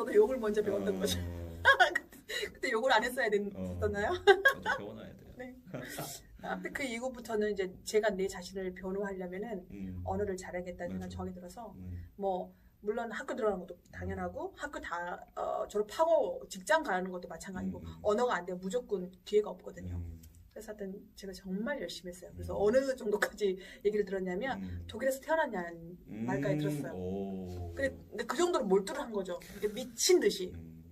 저도 욕을 먼저 배웠던 어, 거죠. 그때 욕을 안 했어야 어. 됐었나요? 저도 배워놔야 돼요. 네. 아무튼 그 이후부터는 이제 제가 내 자신을 변호하려면은 음. 언어를 잘하겠다는 생각. 정이 들어서 음. 뭐 물론 학교 들어가는 것도 당연하고 학교 다 어, 졸업하고 직장 가는 것도 마찬가지고 음, 음. 언어가 안 되면 무조건 기회가 없거든요. 음. 그래서 하여튼 제가 정말 열심히 했어요. 그래서 음. 어느 정도까지 얘기를 들었냐면 음. 독일에서 태어났냐는 음. 말까지 들었어요. 오. 근데, 근데 그 정도로 몰두를 한 거죠. 미친 듯이. 음.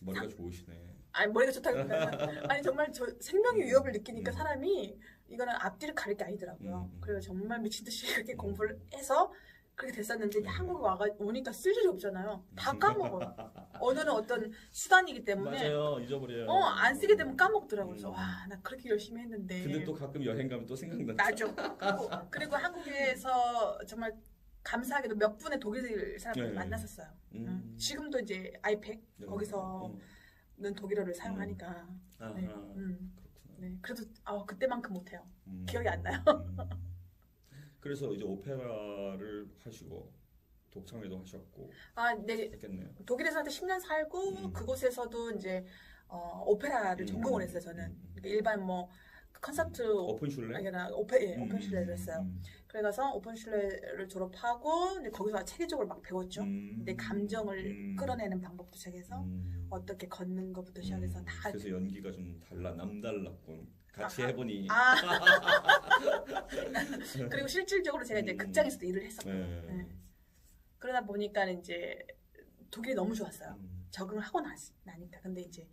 머리가 좋으시네. 아니 머리가 좋다기보다는 아니 정말 저 생명의 위협을 느끼니까 음. 사람이 이거는 앞뒤를 가릴 게 아니더라고요. 음. 그래서 정말 미친 듯이 이렇게 음. 공부를 해서 그렇게 됐었는데 음. 한국에 와가 오니까 쓸 일이 없잖아요. 다 까먹어요. 언어는 어떤 수단이기 때문에 맞아요. 잊어버려요. 어 안 쓰게 되면 까먹더라고요. 그래서 음. 와나 그렇게 열심히 했는데 근데 또 가끔 여행 가면 또 생각나. 나죠. 그리고, 그리고 한국에서 정말 감사하게도 몇 분의 독일 사람들 네. 만났었어요. 음. 음. 지금도 이제 아이팩 네. 거기서 음. 는 독일어를 사용하니까 아하. 네. 음. 그렇구나. 네. 그래도 아, 그때만큼 못해요. 음. 기억이 안 나요. 음. 그래서 이제 오페라를 하시고 독창회도 하셨고 아, 네. 했겠네요. 독일에서 한테 10년 살고 음. 그곳에서도 이제 어, 오페라를 음. 전공을 했어요. 저는 음. 그러니까 일반 뭐 콘서트 오픈 슐레? 아니라 오페 예, 음, 오펜슐레를 했어요. 음. 그래서 오펜슐레를 졸업하고 이제 거기서 체계적으로 막 배웠죠. 음. 내 감정을 음. 끌어내는 방법부터 시작해서 음. 어떻게 걷는 것부터 시작해서 음. 다 그래서 연기가 좀 달라 남달랐군. 같이 아, 해보니. 아 그리고 실질적으로 제가 이제 음. 극장에서도 일을 했었고 네. 네. 그러다 보니까 이제 독일이 너무 좋았어요. 음. 적응을 하고 나, 나니까 근데 이제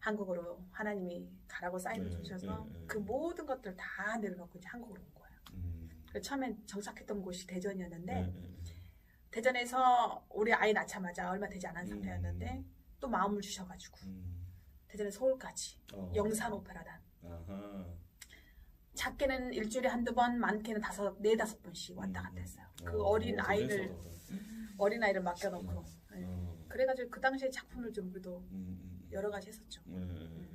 한국으로 하나님이 가라고 사인을 네, 주셔서 네, 네. 그 모든 것들 다 내려놓고 이제 한국으로 온 거예요. 음. 그래서 처음엔 정착했던 곳이 대전이었는데 네, 네. 대전에서 우리 아이 낳자마자 얼마 되지 않은 음. 상태였는데 또 마음을 주셔가지고 음. 대전에 서울까지 어. 영산 오페라단 아하. 작게는 일주일에 한두 번 많게는 다섯 네 다섯 번씩 왔다 갔다 했어요. 그 어, 어, 아이를. 어린 아이를 맡겨놓고 네. 어. 그래가지고 그 당시에 작품을 좀 음, 음. 여러 가지 했었죠. 네, 네, 네.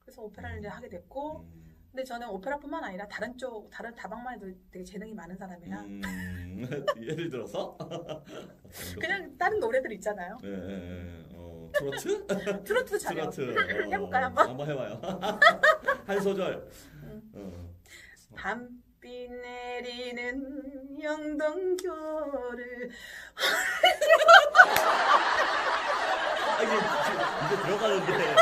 그래서 오페라를 이제 하게 됐고 음. 근데 저는 오페라뿐만 아니라 다른 쪽 다른 다방만 해도 되게 재능이 많은 사람이라 음. 예를 들어서 그냥 다른 노래들 있잖아요. 네. 어, 트로트? 트로트도 잘해요. 트로트. 어, 해볼까요, 한번? 한번 해봐요. 한 소절. 음. 어. 밤비 내리는 영동교를 아, 이게 지금 이제 들어가는데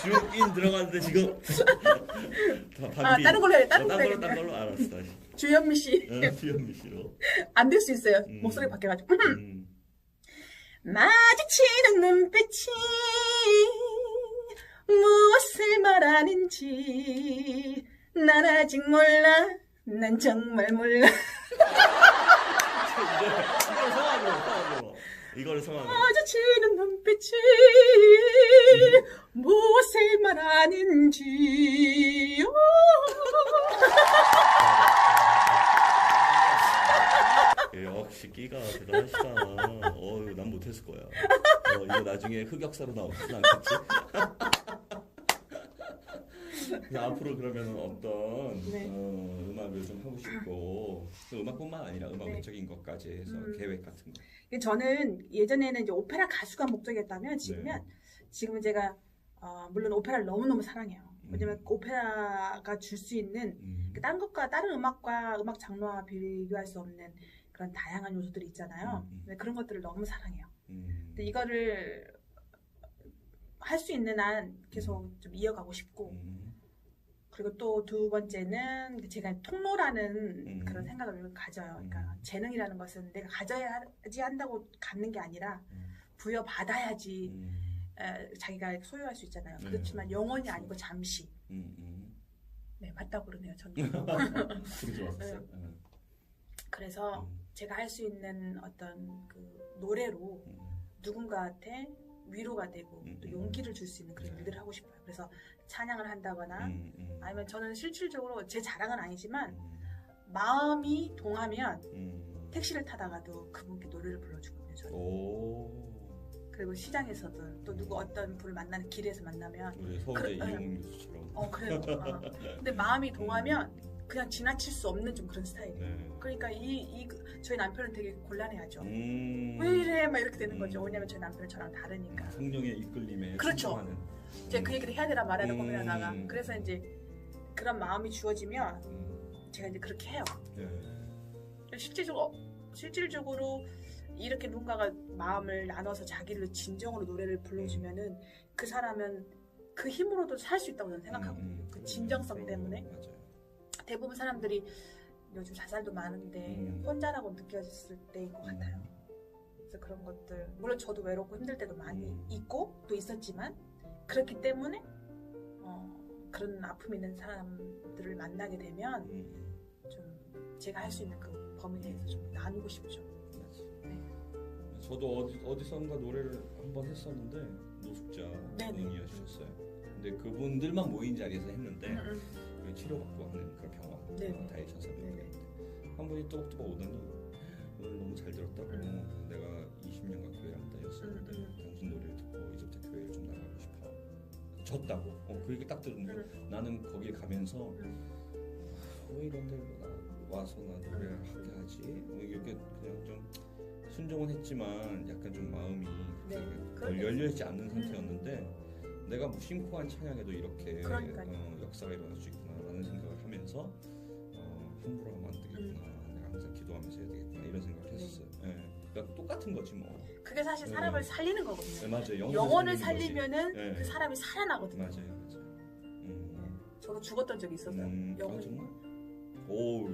주인 들어가는데 지금 다아 반비. 다른 걸로 해 다른 어, 걸로 딴 걸로 해딴 걸로 알았어. 주현미 씨. 어, 주현미 씨로. 안 될 수 있어요. 음. 목소리 바뀌어가지고. 음. 마주치는 눈빛이 무엇을 말하는지 난 아직 몰라. 난 정말 몰라. 이걸 성악으로. 마주치는 눈빛이 무엇을 말하는지. 예, 역시 끼가 대단하시다. 어유, 난 못했을 거야. 어, 이거 나중에 흑역사로 나오진 않겠지? 그래서 앞으로 그러면 어떤 네. 어, 음악을 좀 하고 싶고 또 음악뿐만 아니라 음악 네. 것까지 해서 음. 계획 같은 거. 저는 예전에는 이제 오페라 가수가 목적이었다면 지금은 네. 지금은 제가 어, 물론 오페라를 너무너무 사랑해요. 음. 왜냐면 오페라가 줄 수 있는 음. 그 다른 것과 다른 음악과 음악 장르와 비교할 수 없는 그런 다양한 요소들이 있잖아요. 음, 음. 근데 그런 것들을 너무 사랑해요. 음. 근데 이거를 할 수 있는 한 계속 좀 이어가고 싶고 음. 그리고 또 두 번째는 제가 통로라는 음. 그런 생각을 가져요. 그러니까 음. 재능이라는 것은 내가 가져야지 한다고 갖는 게 아니라 음. 부여받아야지 음. 에, 자기가 소유할 수 있잖아요. 네. 그렇지만 영원히 아니고 잠시. 네, 맞다고 그러네요. 저는. 음. 그래서 음. 제가 할 수 있는 어떤 그 노래로 음. 누군가한테 위로가 되고 음, 또 음. 용기를 줄 수 있는 그런 네. 일들을 하고 싶어요. 그래서 찬양을 한다거나 음. 음. 아니면 저는 실질적으로 제 자랑은 아니지만 음. 마음이 동하면 음. 택시를 타다가도 그분께 노래를 불러주거든요. 저는. 오. 그리고 시장에서도 또 누구 어떤 분을 만나는 길에서 만나면 우리 서울대 그래, 이용훈 교수처럼. 어 그래요. 어. 근데 마음이 동하면 그냥 지나칠 수 없는 좀 그런 스타일이에요. 네. 그러니까 이, 이 저희 남편은 되게 곤란해하죠. 음. 왜 이래? 막 이렇게 되는 거죠. 음. 왜냐면 저희 남편은 저랑 다르니까. 성령의 이끌림에 그렇죠. 순종하는. 이제 그 얘기를 해야 되나 말아야 되나 음. 고민하다가 그래서 이제 그런 마음이 주어지면 음. 제가 이제 그렇게 해요. 네. 실질적으로 실질적으로 이렇게 누군가가 마음을 나눠서 자기를 진정으로 노래를 불러주면은 그 사람은 그 힘으로도 살 수 있다고 저는 생각하고 음, 음. 그 진정성 때문에. 맞아요. 대부분 사람들이 요즘 자살도 많은데 음. 혼자라고 느껴졌을 때인 것 같아요. 그래서 그런 것들 물론 저도 외롭고 힘들 때도 많이 음. 있고 또 있었지만 그렇기 때문에 어, 그런 아픔 있는 사람들을 만나게 되면 음. 좀 제가 할 수 있는 그 범위 내에서 좀 나누고 싶죠. 네. 저도 어디 어디선가 노래를 한 번 했었는데 노숙자 네네. 분이셨어요. 근데 그분들만 모인 자리에서 했는데 음, 음. 그 치료받고 하는 그런 병원 네네. 다이 천사님 네네. 한 분이 또박또박 오더니 오늘 너무 잘 들었다고 음. 내가 20년간 교회를 안 다녔었는데 음, 음. 당신 노래를 듣고 이제부터 교회를 좀 나가고 싶어 졌다고 어, 그 얘기 딱 들은데 음. 나는 거길 가면서 음. 아, 왜 이런 데 나- 와서 나 노래를 하게 하지 뭐 이렇게 그냥 좀 순종은 했지만 약간 좀 마음이 네. 열려있지 않는 상태였는데 내가 무심코한 찬양에도 이렇게. 어, 역사가 일어날 수 있구나 라는 생각을 하면서 어, 함부로 하면 안 되겠구나 내가 항상 기도하면서 해야 되겠구나 이런 생각을 네. 했었어요 예. 그러니까 똑같은 거지 뭐 그게 사실 네. 사람을 살리는 거거든요. 네, 맞아요 영혼을, 영혼을 살리는 거지. 살리면은 네. 그 사람이 살아나거든요. 맞아요 맞아요 음. 저도 죽었던 적이 있어서요. 음, 아, 영혼이. 정말? 오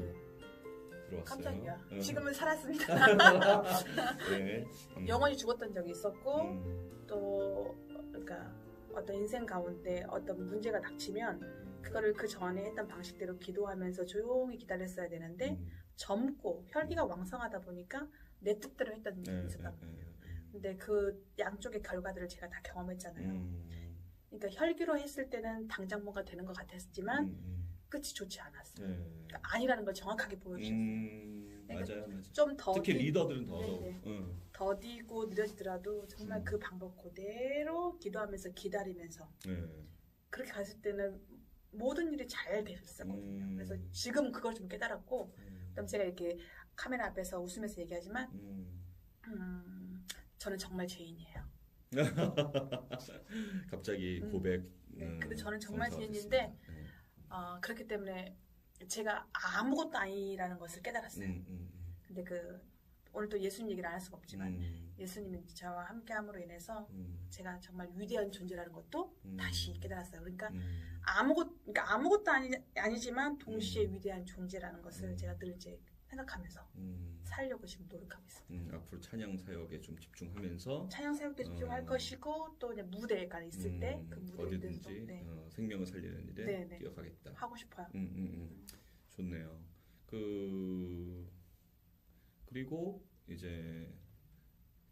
들어왔어요 깜짝이야. 어. 지금은 살았습니다. 네. 음. 영원히 죽었던 적이 있었고 음. 또 그러니까 어떤 인생 가운데 어떤 문제가 닥치면 그거를 그 전에 했던 방식대로 기도하면서 조용히 기다렸어야 되는데 음. 젊고 혈기가 왕성하다 보니까 내 뜻대로 했던 네, 적이 있었다. 네, 네, 네. 근데 그 양쪽의 결과들을 제가 다 경험했잖아요. 음. 그러니까 혈기로 했을 때는 당장 뭔가 되는 것 같았지만 음, 끝이 좋지 않았어요. 음. 네. 그러니까 아니라는 걸 정확하게 보여주셨어요. 음, 그러니까 맞아요, 맞아요. 좀 더디, 특히 리더들은. 네네. 응. 더디고 느려지더라도 정말 음. 그 방법 그대로 기도하면서 기다리면서 네. 그렇게 갔을 때는 모든 일이 잘 됐었거든요. 음. 그래서 지금 그걸 좀 깨달았고 음. 그다음 제가 이렇게 카메라 앞에서 웃으면서 얘기하지만 음. 음, 저는 정말 죄인이에요. 갑자기 음. 고백. 네, 음, 근데 저는 정말 죄인인데. 네. 어, 그렇기 때문에 제가 아무것도 아니라는 것을 깨달았어요. 근데 그 오늘 또 예수님 얘기를 안 할 수가 음. 없지만 음, 예수님이 저와 함께함으로 인해서 음, 제가 정말 위대한 존재라는 것도 음. 다시 깨달았어요. 그러니까 음. 아무것 그러니까 아무것도 아니, 아니지만 동시에 음. 위대한 존재라는 것을 음. 제가 늘 이제 생각하면서 음. 살려고 지금 노력하고 있습니다. 음, 앞으로 찬양 사역에 좀 집중하면서 찬양 사역도 집중할 어. 것이고 또 무대가 있을 때 음, 그 무대에 어디든지 네, 어, 생명을 살리는 일에 네, 네. 뛰어가겠다. 하고 싶어요. 좋네요. 그 그리고 이제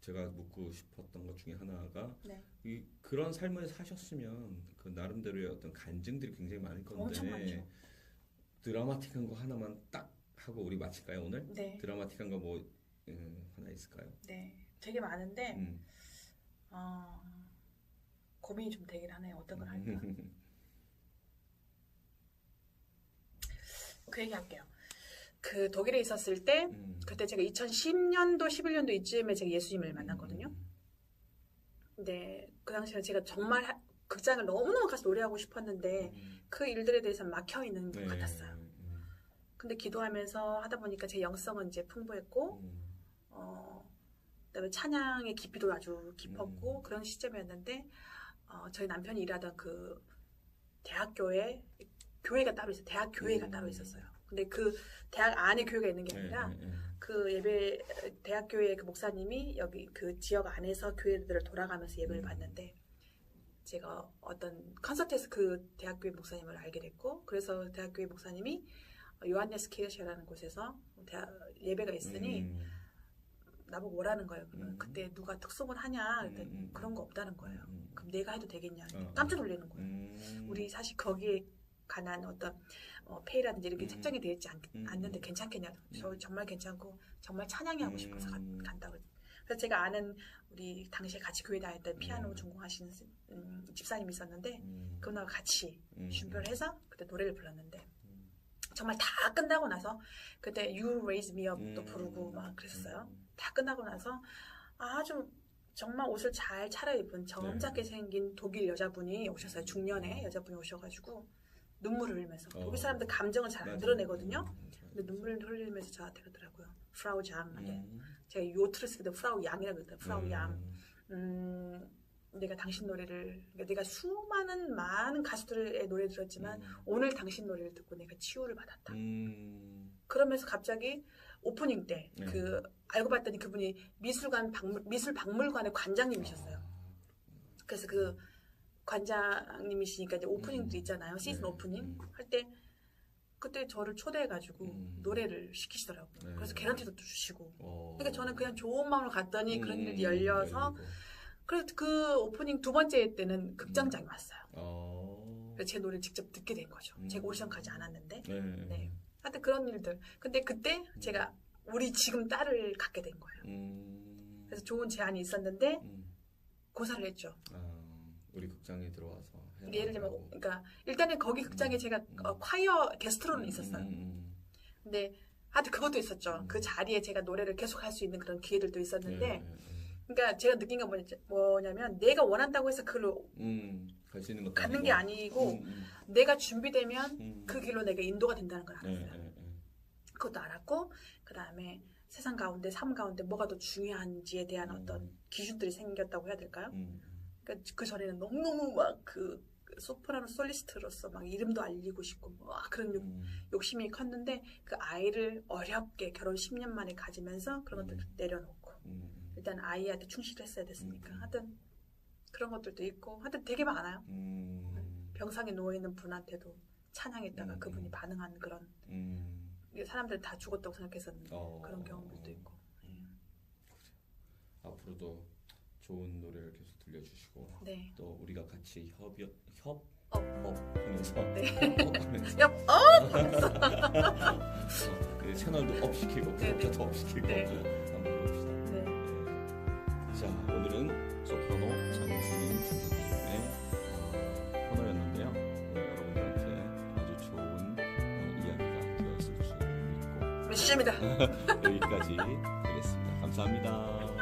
제가 묻고 싶었던 것 중에 하나가 네. 이 그런 삶을 사셨으면 그 나름대로의 어떤 간증들이 굉장히 많을 건데. 드라마틱한 거 하나만 딱 하고 우리 마칠까요 오늘? 네, 드라마틱한 거뭐 음, 하나 있을까요? 네, 되게 많은데 음. 어, 고민이 좀 되긴 하네요. 어떤 걸 할까? 그 얘기 할게요. 그 독일에 있었을 때 음. 그때 제가 2010년도 11년도 이쯤에 제가 예수님을 만났거든요. 근데 그 당시에 제가 정말 하- 극장을 너무너무 가서 노래하고 싶었는데 음. 그 일들에 대해서 막혀 있는 것 네. 같았어요. 음. 근데 기도하면서 하다 보니까 제 영성은 이제 풍부했고 음. 어, 그다음에 찬양의 깊이도 아주 깊었고 음. 그런 시점이었는데 어, 저희 남편이 일하던 그 대학교에 교회가 따로 있어요. 대학 교회가 음. 따로 있었어요. 근데 그 대학 안에 교회가 있는 게 네, 아니라 네, 네. 그 예배 대학 교회 그 목사님이 여기 그 지역 안에서 교회들을 돌아가면서 예배를 음. 받는데 제가 어떤 콘서트에서 그 대학교회 목사님을 알게 됐고 그래서 대학교회 목사님이 요한네스 키르시라는 곳에서 대학- 예배가 있으니 음. 나보고 뭐라는 거예요. 음. 그때 누가 특송을 하냐? 그랬더니 음, 음, 그런 거 없다는 거예요. 음. 그럼 내가 해도 되겠냐? 어, 깜짝 놀라는 거예요. 음. 우리 사실 거기에 관한 어떤 어, 페이라든지 이렇게 음. 책정이 되어 있지 않, 음. 않는데 괜찮겠냐? 저 음. 정말 괜찮고 정말 찬양이 하고 싶어서 가- 음. 간다고. 그래서 제가 아는 우리 당시에 같이 교회 다녔던 피아노 음. 전공하시는 스- 음, 집사님이 있었는데 음. 그분하고 같이 음. 준비를 해서 그때 노래를 불렀는데 음. 정말 다 끝나고 나서 그때 You Raise Me Up도 음. 부르고 막 그랬었어요. 다 끝나고 나서 아주 정말 옷을 잘 차려입은 점잖게 네. 생긴 독일 여자분이 오셨어요. 중년의 여자분이 오셔가지고 눈물을 흘리면서 어. 독일 사람들 감정을 잘 안. 드러내거든요. 음, 맞아요. 근데 눈물을 흘리면서 저한테 그러더라고요. 프라우 장. 음. 제가 요트를 쓰기도 프라우 양이라고 그랬다. 프라우 음. 양. 음, 내가 당신 노래를 그러니까 내가 수많은 많은 가수들의 노래 들었지만 음. 오늘 당신 노래를 듣고 내가 치유를 받았다. 음. 그러면서 갑자기 오프닝 때 네. 그 알고 봤더니 그분이 미술관 박물, 미술 박물관의 관장님이셨어요. 아, 그래서 그 관장님이시니까 이제 오프닝도 음. 있잖아요. 시즌 네. 오프닝 음. 할때 그때 저를 초대해가지고 음. 노래를 시키시더라고요. 네. 그래서 또 주시고. 어. 그러니까 저는 그냥 좋은 마음으로 갔더니 그런 음, 일이 열려서 열리고. 그래서 그 오프닝 두 번째 때는 극장장이 왔어요. 어. 제 노래를 직접 듣게 된 거죠. 음. 제가 오디션 가지 않았는데. 네. 네. 하여튼 그런 일들. 근데 그때 제가 우리 지금 딸을 갖게 된 거예요. 음. 그래서 좋은 제안이 있었는데 음. 고사를 했죠. 아, 우리 극장에 들어와서 예를 들면. 그러니까 일단은 거기 극장에 제가 음. 어, 콰이어 게스트로는 있었어요. 음, 음, 근데 하여튼 그것도 있었죠. 음. 그 자리에 제가 노래를 계속 할 수 있는 그런 기회들도 음. 있었는데 네. 그러니까 제가 느낀 건 뭐냐- 뭐냐면 내가 원한다고 해서 그걸로 음, 가는 아니고. 게 아니고 음, 음, 내가 준비되면 음. 그 길로 내가 인도가 된다는 걸 네, 알았어요. 네, 네. 그것도 알았고 그 다음에 세상 가운데 삶 가운데 뭐가 더 중요한지에 대한 음. 어떤 기준들이 생겼다고 해야 될까요? 음, 그러니까 그 전에는 너무너무 막그 소프라노 솔리스트로서 막 이름도 알리고 싶고 막 그런 욕, 음, 욕심이 컸는데 그 아이를 어렵게 결혼 10년 만에 가지면서 그런 것들 음. 내려놓고 음, 일단 아이한테 충실했어야 됐으니까 음. 하여튼 그런 것들도 있고 하여튼 되게 많아요. 음, 병상에 누워있는 분한테도 찬양했다가 음. 그분이 반응한 그런 음, 사람들 다 죽었다고 생각했었는데 어. 그런 경험들도 있고 앞으로도 좋은 노래를 계속 들려주시고 네. 또 우리가 같이 협업 협 업. 하면서 네. 협업 하면서 야, 어? 그 채널도 업 시키고 네, 네. 구독자도 업 시키고 네. 한번 해봅시다. 네. 네. 자 오늘은 소프라노 장수님 선생님의 어, 코너였는데요. 네, 여러분들한테 아주 좋은 어, 이야기가 되었을 줄 믿고 메시지입니다. 여기까지 하겠습니다. 감사합니다.